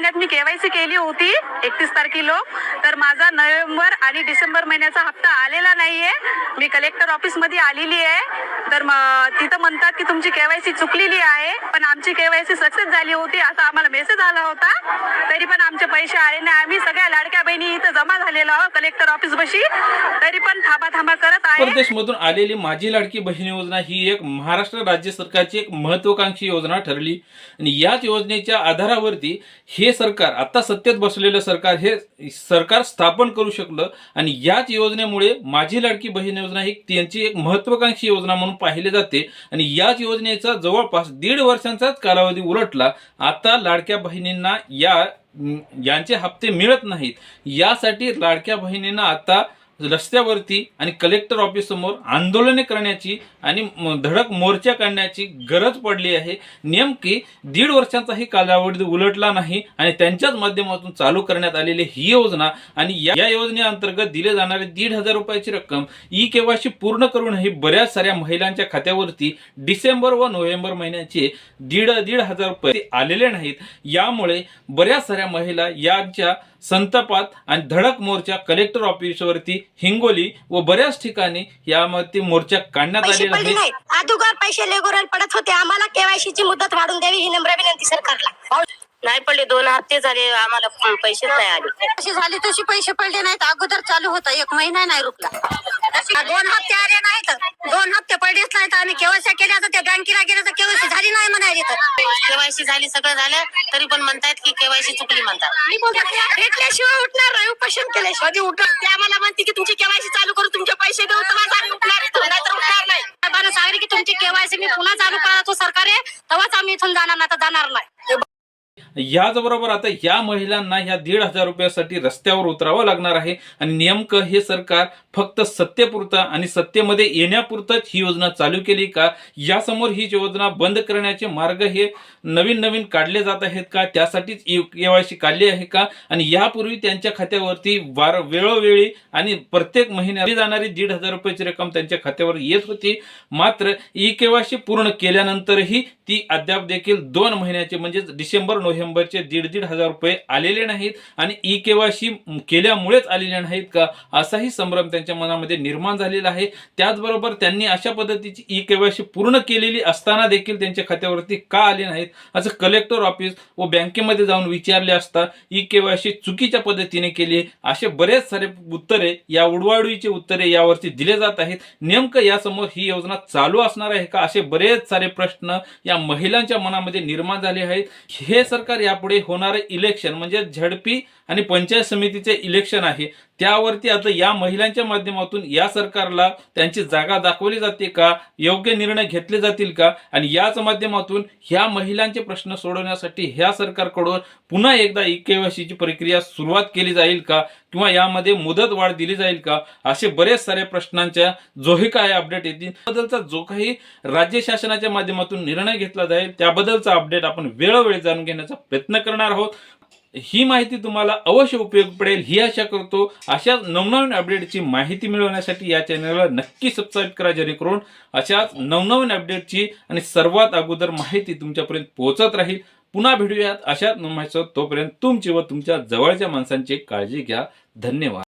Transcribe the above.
महिन्यात मी केवायसी केली होती एकतीस तारखेला. तर माझा नोव्हेंबर आणि डिसेंबर महिन्याचा हप्ता आलेला नाहीये. मी कलेक्टर ऑफिसमध्ये आलेली आहे. तर तिथं म्हणतात की तुमची केवायसी चुकलेली आहे पण आमची केवायसी सक्सेस झाली होती असा आम्हाला मेसेज आला होता. तरी पण आमचे पैसे आले नाही. आम्ही सगळ्या लाडक्या बहिणी इथं जमा झालेलो आहोत कलेक्टर ऑफिस बशी. तरी पण थांबा थांबा करत आहे. प्रदेशमधून आलेली माझी लाडकी बहीण योजना ही एक महाराष्ट्र राज्य सरकारची एक महत्वाकांक्षी योजना ठरली. आणि याच योजनेच्या आधारावरती हे सरकार आता सत्तेत बसलेलं सरकार हे सरकार स्थापन करू शकलं आणि याच योजनेमुळे माझी लाडकी बहीण योजना ही त्यांची एक महत्वाकांक्षी योजना म्हणून पाहिले जाते आणि याच योजनेचा जवळपास दीड वर्षांचाच कालावधी उलटला. आता लाडक्या बहिणींना या यांचे हप्ते मिळत नाहीत. यासाठी लाडक्या बहिणींना आता रस्त्यावरती आणि कलेक्टर ऑफिस समोर आंदोलने करण्याची आणि धडक मोर्चा काढण्याची गरज पडली आहे. नेमकी दीड वर्षांचाही कालावधी उलटला नाही आणि त्यांच्याच माध्यमातून चालू करण्यात आलेली ही योजना आणि या या योजनेअंतर्गत दिले जाणारे दीड हजार रुपयाची रक्कम ई केवायसी पूर्ण करूनही बऱ्याच साऱ्या महिलांच्या खात्यावरती डिसेंबर व नोव्हेंबर महिन्याचे दीड दीड हजार रुपये आलेले नाहीत. यामुळे बऱ्याच साऱ्या महिला यांच्या संतापात आणि धडक मोर्चा कलेक्टर ऑफिसवरती हिंगोली व बऱ्याच ठिकाणी यामध्ये मोर्चा काढण्यात पैसे आलेला पडले आहे. अगोदर पैसे लेगोरल पडत होते. आम्हाला केवायसी ची मुदत वाढून द्यावी ही नम्र विनंती सरकारला. नाही पडले. दोन हप्ते झाले. आम्हाला प- पैसेच नाही आले. अशी झाली तशी पैसे पडले नाहीत. अगोदर चालू होता. एक महिना नाही रुपला दोन हप्ते आले नाहीत. दोन हप्ते पडलेच नाहीत. आम्ही केवायसी केल्या तर त्या बँकेला गेलं तर केवायसी झाली नाही म्हणाली तर केवायसी झाली सगळं झालं तरी पण म्हणतायत की केवायसी चुकली म्हणतात. भेटल्याशिवाय उठणार नाही उपोषण केल्याशिवाय. उठत ते आम्हाला म्हणते की तुमची केवायसी चालू करू तुमचे पैसे देऊ तेव्हाच आम्ही उठणार नाहीतर उठणार नाही. साहेबांना सांगितलं की तुमची केवायसी मी पुन्हा चालू करायचो सरकार आहे तेव्हाच आम्ही इथून जाणार नाही तर जाणार नाही. याचबरोबर आता या महिलांना ह्या दीड हजार रुपयासाठी रस्त्यावर उतरावं लागणार आहे. आणि नेमकं हे सरकार फक्त सत्तेपुरतं आणि सत्तेमध्ये येण्यापुरतंच ही योजना चालू केली का? यासमोर ही योजना बंद करण्याचे मार्ग हे नवीन नवीन काढले जात आहेत का? त्यासाठीच केवायसी काढली आहे का? आणि यापूर्वी त्यांच्या खात्यावरती वार वेळोवेळी आणि प्रत्येक महिन्यात जाणारी दीड हजार रुपयाची रक्कम त्यांच्या खात्यावर येत होती. मात्र ई केवायसी पूर्ण केल्यानंतरही ती अद्याप देखील दोन महिन्याचे म्हणजे डिसेंबर नोव्हेंबरचे दीड दीड हजार रुपये आलेले नाहीत आणि ई केवायसी केल्यामुळेच आलेले नाहीत का असाही संभ्रम त्यांच्या मनामध्ये निर्माण झालेला आहे. त्याचबरोबर त्यांनी अशा पद्धतीची ई केवायसी पूर्ण केलेली असताना देखील त्यांच्या खात्यावरती का आले नाहीत असं कलेक्टर ऑफिस व बँकेमध्ये जाऊन विचारले असता ई केवायसी चुकीच्या पद्धतीने केली असे बरेच सारे उत्तरे या उडवाडवीचे उत्तरे यावरती दिले जात आहेत. नेमकं यासमोर ही योजना चालू असणार आहे का असे बरेच सारे प्रश्न या महिलांच्या मनामध्ये निर्माण झाले आहेत. हे सरकार यापुढे होणारे इलेक्शन म्हणजे झडपी आणि पंचायत समितीचे इलेक्शन आहे. त्यावरती आता या महिलांच्या माध्यमातून या सरकारला त्यांची जागा दाखवली जाते का? योग्य निर्णय घेतले जातील का? आणि याच माध्यमातून ह्या महिलांचे प्रश्न सोडवण्यासाठी ह्या सरकारकडून पुन्हा एकदा ई केवायसीची प्रक्रिया सुरुवात केली जाईल का? किंवा यामध्ये मुदत वाढ दिली जाईल का? असे बरेच सारे प्रश्नांच्या जोही काय अपडेट येतील. त्याबद्दलचा जो काही राज्य शासनाच्या माध्यमातून निर्णय घेतला जाईल त्याबद्दलचा अपडेट आपण वेळोवेळी जाणून घेण्याचा प्रयत्न करणार आहोत. ही माहिती तुम्हाला अवश्य उपयोग पडेल ही आशा करतो. अशाच नवनवीन अपडेटची माहिती मिळवण्यासाठी या चॅनलला नक्की सबस्क्राईब करा जेणेकरून अशाच नवनवीन अपडेटची आणि सर्वात अगोदर माहिती तुमच्यापर्यंत पोहोचत राहील. पुन्हा भेटूयात अशाच नमायचं तोपर्यंत तुमची व तुमच्या जवळच्या माणसांची काळजी घ्या. धन्यवाद.